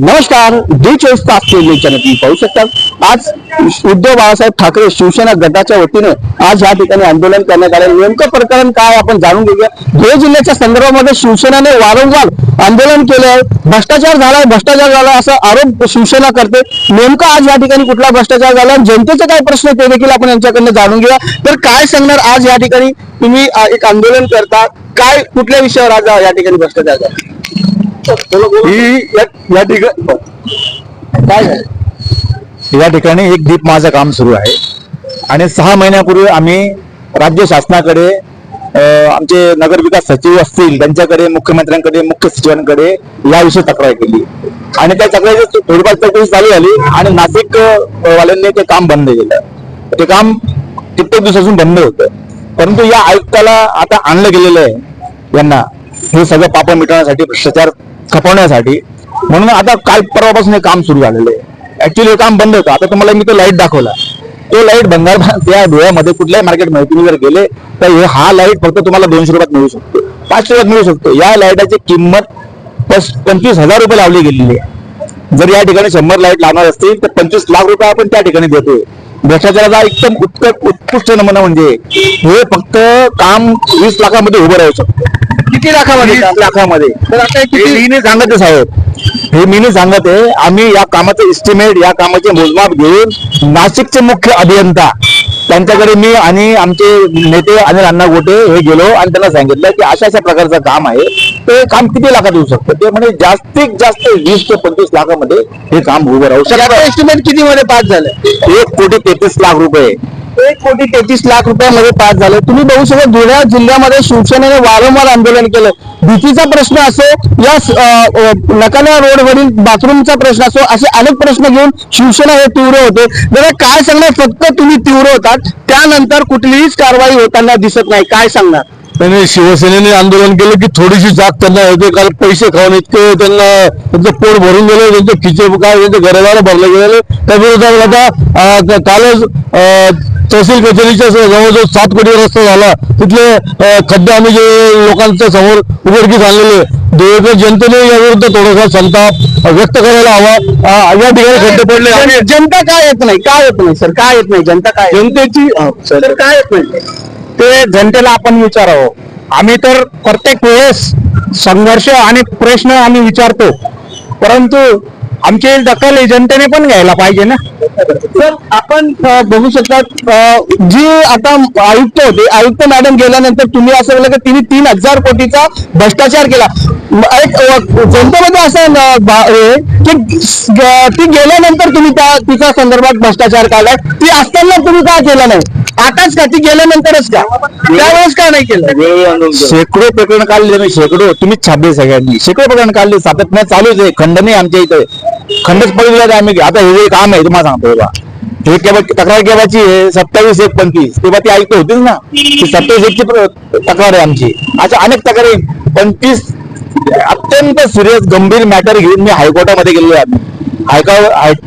नमस्कार डी चोवीस तास चॅनल तुम्ही पाहू शकता आज उद्धव बाळासाहेब ठाकरे शिवसेना गटाच्या वतीने आज या ठिकाणी आंदोलन करण्यात आले नेमकं प्रकरण काय आपण जाणून घेऊया. धुळे जिल्ह्याच्या संदर्भामध्ये शिवसेनाने वारंवार आंदोलन केले आहे. भ्रष्टाचार झालाय भ्रष्टाचार झाला असा आरोप शिवसेना करते. नेमकं आज या ठिकाणी कुठला भ्रष्टाचार झाला आणि जनतेचे काय प्रश्न ते देखील आपण यांच्याकडनं जाणून घेऊया. तर काय सांगणार आज या ठिकाणी? तुम्ही एक आंदोलन करता. काय कुठल्या विषयावर आज या ठिकाणी भ्रष्टाचार झाला? ही या ठिकाणी काय या ठिकाणी एक दीप माझं काम सुरू आहे. आणि सहा महिन्यापूर्वी आम्ही राज्य शासनाकडे आमचे नगरविकास सचिव असतील त्यांच्याकडे मुख्यमंत्र्यांकडे मुख्य सचिवांकडे याविषयी तक्रार केली. आणि त्या तक्रारीची थोडीफार चौकशी चालू झाली आणि नाशिक वाल्यांनी ते काम बंद केलं. ते काम कित्येक दिवसापासून बंद होतं. परंतु या आयुक्ताला आता आणलं गेलेलं आहे. यांना हे सगळं पाप मिटवण्यासाठी भ्रष्टाचार खपवण्यासाठी. म्हणून आता काल परवापासून हे काम सुरू झालेलं आहे. ऍक्च्युली हे काम बंद होतं. आता तुम्हाला मी तो लाइट दाखवला. तो लाइट बंगाल त्या धुळ्यामध्ये कुठल्याही मार्केटमध्ये तुम्ही जर गेले तर हा लाइट फक्त तुम्हाला दोनशे रुपयात मिळू शकतो. पाचशे रुपयात मिळू शकतो. या लाईटाची किंमत पंचवीस हजार रुपये लावली गेलेली आहे. जर या ठिकाणी शंभर लाइट लावणार असतील तर पंचवीस लाख रुपये आपण त्या ठिकाणी देतोय. भ्रष्टाचाराचा एकदम उत्कट उत्कृष्ट नमुना म्हणजे हे फक्त काम वीस लाखामध्ये उभं राहू शकतं. किती लाखामध्ये? वीस लाखामध्ये. तर आता हे हे किती? मी नाही सांगत आहे साहेब. हे मी नाही सांगत आहे आम्ही या कामाचं इस्टिमेट या कामाचे मोजमाप घेऊन नाशिकचे मुख्य अभियंता त्यांच्याकडे मी आणि आमचे नेते अनिल अण्णा गोटे हे गेलो आणि त्यांना सांगितलं की अशा अशा प्रकारचं काम आहे. ते काम किती लाखात होऊ शकतं? ते म्हणजे जास्तीत जास्त वीस ते पंचवीस लाखामध्ये हे काम उभं राहू शकतं. एस्टिमेट किती मध्ये पास झालं? एक कोटी तेहतीस लाख रुपये. एक कोटी तेहतीस लाख रुपयामध्ये पास झाले. तुम्ही बघू शकता धुळ्या जिल्ह्यामध्ये शिवसेनेने वारंवार आंदोलन केलं. भीतीचा प्रश्न असो या नकाना रोडवरील बाथरूमचा प्रश्न असो असे अनेक प्रश्न घेऊन शिवसेना हे तीव्र होते. जरा काय सांगणार? फक्त तुम्ही तीव्र होतात. त्यानंतर कुठलीच कारवाई होताना दिसत नाही. काय सांगणार? त्यांनी शिवसेनेने आंदोलन केलं की थोडीशी जाग त्यांना होते. काल पैसे खाऊन इतके त्यांना त्यांचं पोट भरून गेलं त्यांचे खिचे काय त्यांचे घरदार भरले गेले त्या विरोधात आता कालच अं, तहसील कचेरीच्या जवळजवळ सात कोटी रस्ता झाला तिथले खड्डे आम्ही जे लोकांच्या समोर उघडकीस आणलेले धुळेकर जनतेने या विरुद्ध थोडासा संताप व्यक्त करायला हवा. या ठिकाणी खड्डे पडले. जनता काय येत नाही? काय येत नाही सर? काय येत नाही? जनता काय जनतेची सर. काय येत नाही? ते जनतेला आपण विचारावं. आम्ही तर प्रत्येक वेळेस संघर्ष आणि प्रश्न आम्ही विचारतो. परंतु आमची दखल ही जनतेने पण घ्यायला पाहिजे ना? तर आपण बघू शकता जी आता आयुक्त होते आयुक्त मॅडम गेल्यानंतर तुम्ही असं बोललं की तिने तीन हजार कोटीचा भ्रष्टाचार केला. एक जनतेमध्ये असं की ती गेल्यानंतर तुम्ही त्या तिच्या संदर्भात भ्रष्टाचार काढलाय ती असताना तुम्ही का केलं नाही? आताच का? ती गेल्यानंतरच का? त्यावेळेस का नाही केलं? शेकडो प्रकरण काढले मी शेकडो तुम्हीच छापले सगळ्यांनी. शेकडो प्रकरण काढले सातत्याने चालूच आहे खंड नाही आमच्या इथे. खंडच पडलेला आम्ही आता हे जे काम आहे तुम्हाला सांगतो बा हे केव्हा तक्रार केव्हाची आहे? सत्तावीस एक पंचवीस. तेव्हा ती ऐकतो होतीच ना? ती सत्तावीस एकची तक्रार आहे आमची. अशा अनेक तक्रारी. पंचवीस अत्यंत सिरियस गंभीर मॅटर घेऊन मी हायकोर्टामध्ये गेलेलो आहे आम्ही. हायका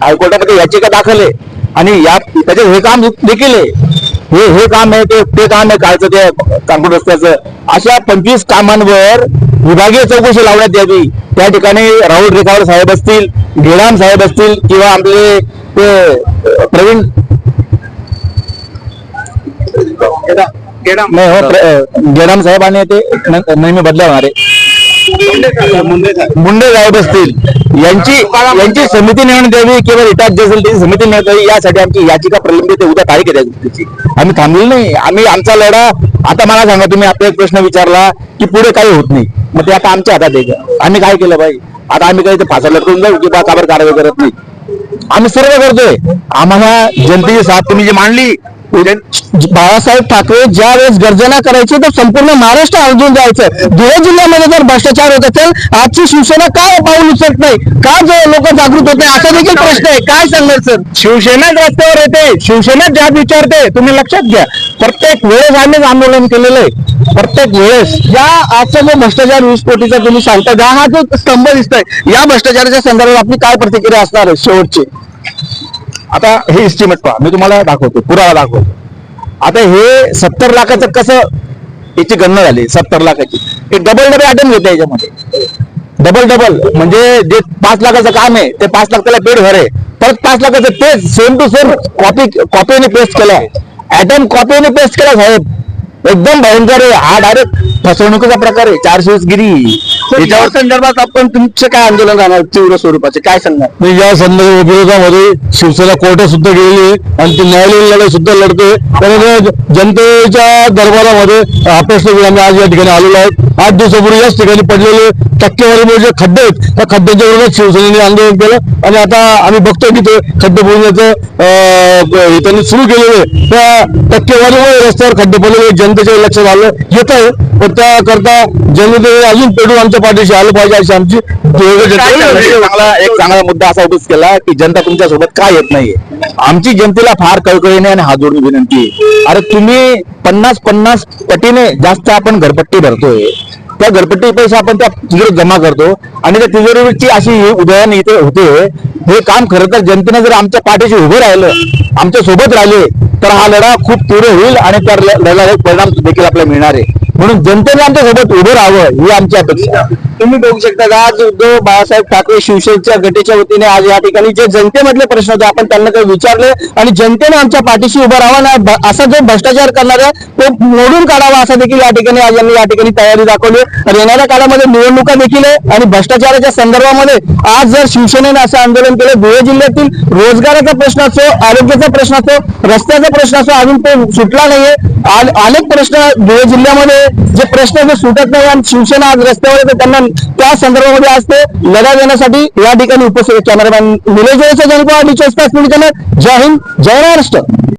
हायकोर्टामध्ये याचिका दाखल आहे. आणि या त्याचे हे काम देखील आहे. हे हे काम आहे ते ते काम आहे कालचं ते कानपूर रस्त्याचं. अशा पंचवीस कामांवर विभागीय चौकशी लावण्यात यावी. त्या ठिकाणी राहुल रेखावर साहेब असतील गेडाम साहेब असतील किंवा आपले ते प्रवीण हो, गेडाम साहेब आणि ते नेहमी बदल्या होणारे. मुंडे साहेब असतील. यांची यांची समिती नेमण्यात यावी किंवा रिटाच जे असेल त्याची समिती नेमण्यात यावी यासाठी आमची याचिका प्रलंबित उद्या तारीख आहे त्या गोष्टीची आम्ही थांबलेलो नाही. आम्ही आमचा लढा आता मला सांगा तुम्ही आपला एक प्रश्न विचारला की पुढे काही होत नाही. मग ते आता आमच्या हातात आहे. का? आम्ही काय केलं पाहिजे आता आम्ही काही फासा लटकून जाऊ किंवा काबर कारवाई करत नाही. आम्ही सर्व करतोय. आम्हाला जनतेची साथ तुम्ही जी मांडली बाळासाहेब ठाकरे ज्या वेळेस गर्जना करायची तर संपूर्ण महाराष्ट्र अर्जून जायचं. धुळे जिल्ह्यामध्ये जर भ्रष्टाचार होत असेल आजची शिवसेना काय पाऊल उचलत नाही? का जो लोक जागृत होत नाही? असा देखील प्रश्न आहे. काय सांगणार सर? शिवसेनाच रस्त्यावर येते. शिवसेनाच जाब विचारते तुम्ही लक्षात घ्या. प्रत्येक वेळेस आम्हीच आंदोलन केलेलं आहे. प्रत्येक वेळेस. या आजचा जो भ्रष्टाचार वीस कोटीचा तुम्ही सांगता हा हा जो स्तंभ दिसतोय या भ्रष्टाचाराच्या संदर्भात आपली काय प्रतिक्रिया असणार आहे शेवटची? आता हे इस्टिमेट पहा. मी तुम्हाला दाखवतो. पुरावा दाखवतो. आता हे सत्तर लाखाचं कसं याची गणना झाली सत्तर लाखाची. हे डबल डबल आयटम घेते याच्यामध्ये. डबल डबल म्हणजे जे पाच लाखाचं काम आहे ते पाच लाख त्याला पेड भर आहे. परत पाच लाखाचं तेच सेम टू सेम कॉपी कॉपीने पेस्ट केलं ऍटम कॉपीने पेस्ट केला साहेब. एकदम भयंकर आहे. हा डायरेक्ट फसवणुकीचा प्रकार आहे. चारशे गिरी याच्यावर संदर्भात आपण तुमचे काय आंदोलन राहणार तीव्र स्वरूपाचे? काय सांगणार? मी या संदर्भ विरोधामध्ये शिवसेना कोर्टात सुद्धा गेलेली आहे. आणि ती न्यायालयीन लढाई सुद्धा लढते त्यामुळे जनतेच्या दरबारामध्ये हा प्रश्न आम्ही आज या ठिकाणी आलेलो आहोत. आठ दिवसापूर्वी याच ठिकाणी पडलेले टक्केवारीमुळे जे खड्डे आहेत त्या खड्ड्यांच्या विरोधात शिवसेनेने आंदोलन केलं. आणि आता आम्ही बघतोय की ते खड्डे हे त्यांनी सुरू केलेलं आहे. त्या टक्केवारीमुळे रस्त्यावर खड्डे पडलेले जनतेच्या लक्षात आलं येत आहे पण त्याकरता जनतेने अजून पेटून आमच्या पाठीशी आलं पाहिजे अशी आमची काय? चांगला एक चांगला मुद्दा असा उपयोग केला की जनता तुमच्यासोबत का येत नाहीये आमची जनतेला फार कळकळीने आणि हात जोडून विनंती. अरे तुम्ही पन्नास पन्नास पटीने जास्त आपण घरपट्टी भरतोय त्या घरपट्टी पैसे आपण त्या तिजोरीत जमा करतो. आणि त्या तिजोरीची अशी उदयन इथे होते. हे काम खरं तर जनतेने जर आमच्या पाठीशी उभं राहिलं आमच्यासोबत राहिले तर हा लढा खूप तीव्र होईल आणि त्या लढा परिणाम देखील आपल्याला मिळणार आहे. म्हणून जनतेने आमच्यासोबत उभं राहावं ही आमची अपेक्षा तुम्ही बघू शकता का आज उद्धव बाळासाहेब ठाकरे शिवसेनेच्या गटीच्या वतीने आज या ठिकाणी जे जनतेमधले प्रश्न होते आपण त्यांना काही विचारले आणि जनतेने आमच्या पाठीशी उभं राहावं ना असा जो भ्रष्टाचार करणारा तो मोडून काढावा असा देखील या ठिकाणी आज यांनी या ठिकाणी तयारी दाखवली तर येणाऱ्या काळामध्ये निवडणुका देखील आहे आणि भ्रष्टाचाराच्या संदर्भामध्ये आज जर शिवसेनेने असं आंदोलन केलं धुळे जिल्ह्यातील रोजगाराचा प्रश्न असो आरोग्याचा प्रश्न असो रस्त्याचा प्रश्न असो अजून तो सुटला नाहीये. अनेक प्रश्न धुळे जिल्ह्यामध्ये जे प्रश्न जे सुटत नाही आणि शिवसेना आज रस्त्यावर त्यांना त्या संदर्भामध्ये आज ते लढा देण्यासाठी या ठिकाणी उपस्थित कॅमेरामॅन निलेश जोळेचा जनको आणि चोवीस तास न्यूज जय हिंद जय महाराष्ट्र.